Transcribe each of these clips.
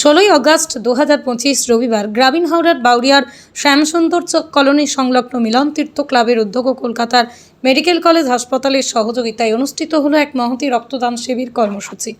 ষোলোই আগস্ট দু রবিবার গ্রামীণ হাওড়ার বাউরিয়ার শ্যামসুন্দর চক কলোনি সংলগ্ন মিলন তীর্থ ক্লাবের উদ্যোগ কলকাতার মেডিকেল কলেজ হাসপাতালের সহযোগিতায় অনুষ্ঠিত হলো এক মহতি রক্তদান শিবির কর্মসূচি।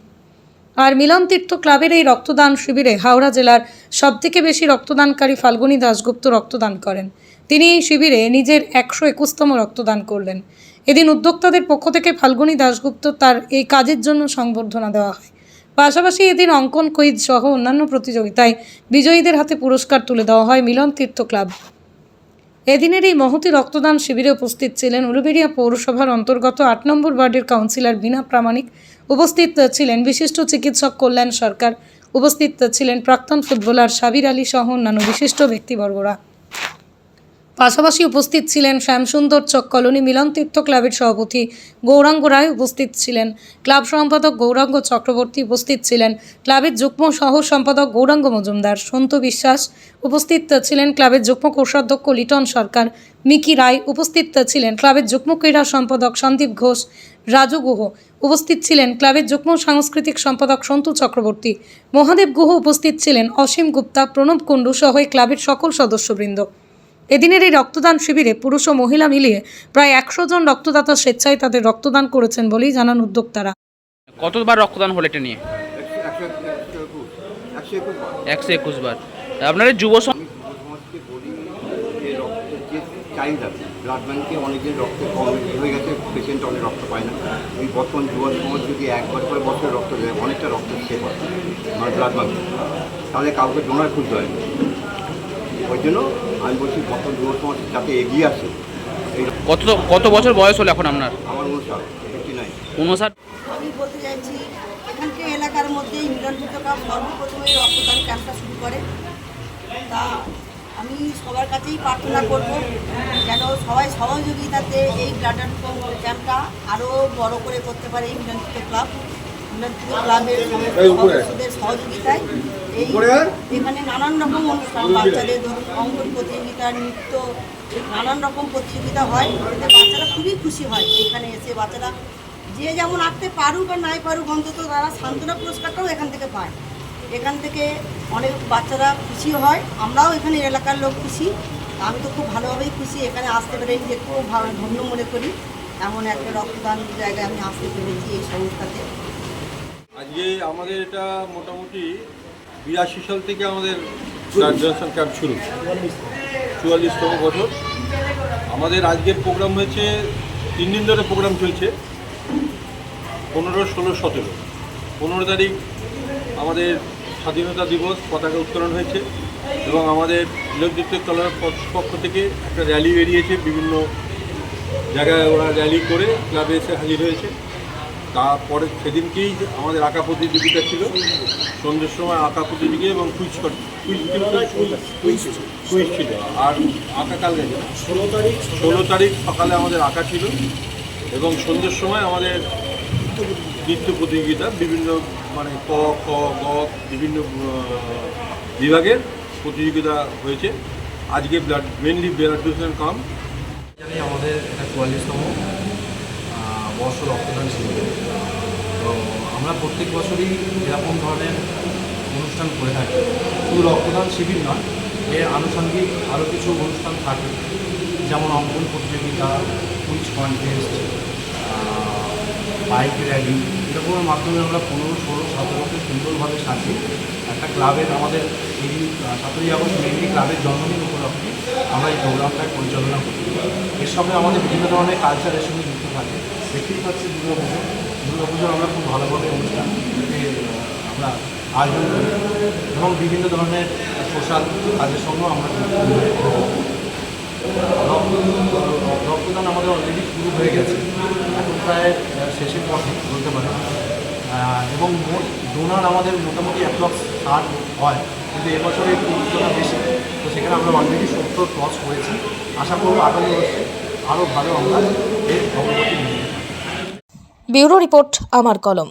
আর মিলন তীর্থ ক্লাবের এই রক্তদান শিবিরে হাওড়া জেলার সবথেকে বেশি রক্তদানকারী ফাল্গুনী দাশগুপ্ত রক্তদান করেন। তিনি এই শিবিরে নিজের একশো একুশতম রক্তদান করলেন। এদিন উদ্যোক্তাদের পক্ষ থেকে ফাল্গুনী দাশগুপ্ত তার এই কাজের জন্য সংবর্ধনা দেওয়া হয়। পাশাপাশি এদিন অঙ্কন কুইজ সহ অন্যান্য প্রতিযোগিতায় বিজয়ীদের হাতে পুরস্কার তুলে দেওয়া হয় মিলন তীর্থ ক্লাব। এদিনের এই মহতি রক্তদান শিবিরে উপস্থিত ছিলেন উলুবেড়িয়া পৌরসভার অন্তর্গত আট নম্বর ওয়ার্ডের কাউন্সিলর বিনা প্রামাণিক। উপস্থিত ছিলেন বিশিষ্ট চিকিৎসক কল্যাণ সরকার। উপস্থিত ছিলেন প্রাক্তন ফুটবলার সাবির আলী সহ অন্যান্য বিশিষ্ট ব্যক্তিবর্গরা। পাশাপাশি উপস্থিত ছিলেন শ্যামসুন্দর চক কলোনি মিলন তীর্থ ক্লাবের সভাপতি গৌরাঙ্গ রায় উপস্থিত ছিলেন। ক্লাব সম্পাদক গৌরাঙ্গ চক্রবর্তী উপস্থিত ছিলেন। ক্লাবের যুগ্ম সহ সম্পাদক গৌরাঙ্গ মজুমদার, সন্তু বিশ্বাস উপস্থিত ছিলেন। ক্লাবের যুগ্ম কোষাধ্যক্ষ লিটন সরকার, মিকি রায় উপস্থিত ছিলেন। ক্লাবের যুগ্ম ক্রীড়া সম্পাদক সন্দীপ ঘোষ, রাজু গুহ উপস্থিত ছিলেন। ক্লাবের যুগ্ম সাংস্কৃতিক সম্পাদক সন্তু চক্রবর্তী, মহাদেব গুহ উপস্থিত ছিলেন। অসীম গুপ্তা, প্রণব কুণ্ডু সহ ক্লাবের সকল সদস্যবৃন্দ। এদিনের এই রক্তদান শিবিরে পুরুষ ও মহিলা মিলিয়ে প্রায় একশো জন রক্তদাতা স্বেচ্ছায় তাদের রক্তদান করেছেন বলেই জানান উদ্যোক্তারা। কতবার রক্তদান হলো এটা নিয়ে? একশো একশো বার। আপনার যুব চাহিদা ব্লাড ব্যাঙ্কে রক্ত কম হয়ে গেছে পেশেন্ট অনেক রক্ত পায় না এই বর্তমান যুব সমাজ যদি একবার করে বছর রক্ত দেয় অনেকটা রক্ত সেভ হয় আমার ব্লাড ব্যাঙ্ক তাহলে কাউকে ডোনার খুঁজতে হয়। ওই জন্য আমি বলছি বর্তমান যুব সমাজ যাতে এগিয়ে আসে। কত কত বছর বয়স হলো এখন আপনার? আমার অনুসার ফিফটি নাইন আমি বলতে চাইছি এখানকার এলাকার মধ্যে মিলন কাপ সর্বপ্রথমে রক্তদান ক্যাম্পটা শুরু করে। তা আমি সবার কাছেই প্রার্থনা করব যেন সবাই সহযোগিতাতে এই ব্লাড ক্যাম্পটা আরও বড় করে করতে পারে এই মিলন ক্লাব সহযোগিতায় এই এখানে নানান রকম অনুষ্ঠান বাচ্চাদের ধরুন প্রতিযোগিতা নৃত্য নানান রকম প্রতিযোগিতা হয় এতে বাচ্চারা খুবই খুশি হয় এখানে এসে বাচ্চারা যে যেমন আঁকতে পারুক আর নাই পারুক অন্তত তারা সান্ত্বনা পুরস্কারটাও এখান থেকে পায়। এখান থেকে অনেক বাচ্চারা খুশি হয় আমরাও এখানে এলাকার লোক খুশি আমি তো খুব ভালোভাবেই খুশি। এখানে আসতে পেরে নিজে খুব ভালো- ধন্য মনে করি এমন একটা রক্তদান জায়গায় আমি আসতে পেরেছি এই সংস্থাতে আজকে আমাদের এটা মোটামুটি বিরাশি সাল থেকে আমাদের ডোনেশন ক্যাম্প শুরু। চুয়াল্লিশতম বছর। আমাদের আজকের প্রোগ্রাম হয়েছে, তিন দিন ধরে প্রোগ্রাম চলছে, পনেরো, ষোলো, সতেরো। পনেরো তারিখ আমাদের স্বাধীনতা দিবস, পতাকা উত্তোলন হয়েছে এবং আমাদের লোকযুক্ত ক্লাবের পক্ষ থেকে একটা র্যালি বেরিয়েছে। বিভিন্ন জায়গায় ওরা র্যালি করে ক্লাবে এসে হাজির হয়েছে। তারপরে সেদিনকেই আমাদের আঁকা প্রতিযোগিতা ছিল সন্ধ্যের সময় আঁকা প্রতিযোগিতা এবং কুইজ কুইজ কুইজ কুইজ ছিল আর আঁকা কাল গেছে ষোলো তারিখ ষোলো তারিখ সকালে আমাদের আঁকা ছিল এবং সন্ধ্যের সময় আমাদের নৃত্য প্রতিযোগিতা বিভিন্ন মানে ক খ গ বিভিন্ন বিভাগের প্রতিযোগিতা হয়েছে। আজকে blood mainly blood donation camp আমাদের চুয়াল্লিশতম বর্ষ রক্তদান শিবির তো আমরা প্রত্যেক বছরই এরকম ধরনের অনুষ্ঠান করে থাকি। শুধু রক্তদান শিবির নয় এর আনুষঙ্গিক আরও কিছু অনুষ্ঠান থাকে। যেমন অঙ্কন প্রতিযোগিতা, কুইজ কন্টেস্ট বাইক র্যালি এরকমের মাধ্যমে আমরা পনেরো, ষোলো, সতেরোকে সুন্দরভাবে সাজিয়ে একটা ক্লাবের আমাদের এই সতেরোই আগস্ট মেনলি ক্লাবের জন্মদিন উপলক্ষে আমরা এই প্রোগ্রামটা পরিচালনা করি। এর সঙ্গে আমাদের বিভিন্ন ধরনের কালচারের সঙ্গে যুক্ত থাকে। দেখতেই পাচ্ছি দুর্গাপুজো দুর্গাপুজো আমরা খুব ভালোভাবে অনুষ্ঠান আমরা আয়োজন করি এবং বিভিন্ন ধরনের সোশ্যাল কাজের সঙ্গেও আমরা রক্তদান আমাদের অলরেডি শুরু হয়ে গেছে। এখন প্রায় শেষের পথে বলতে আহ, এবং ডোনার আমাদের মোটামুটি অ্যাপ্রক্স ষাট হয়। কিন্তু এবছরে এই উচ্চতা বেশি। তো সেখানে আমরা অলরেডি সত্তর ক্রস করেছি। আশা করব আগামী বছরে আরও ভালো আমরা এর অগ্রগতি নিয়ে ব্যুরো রিপোর্ট, আমার কলম।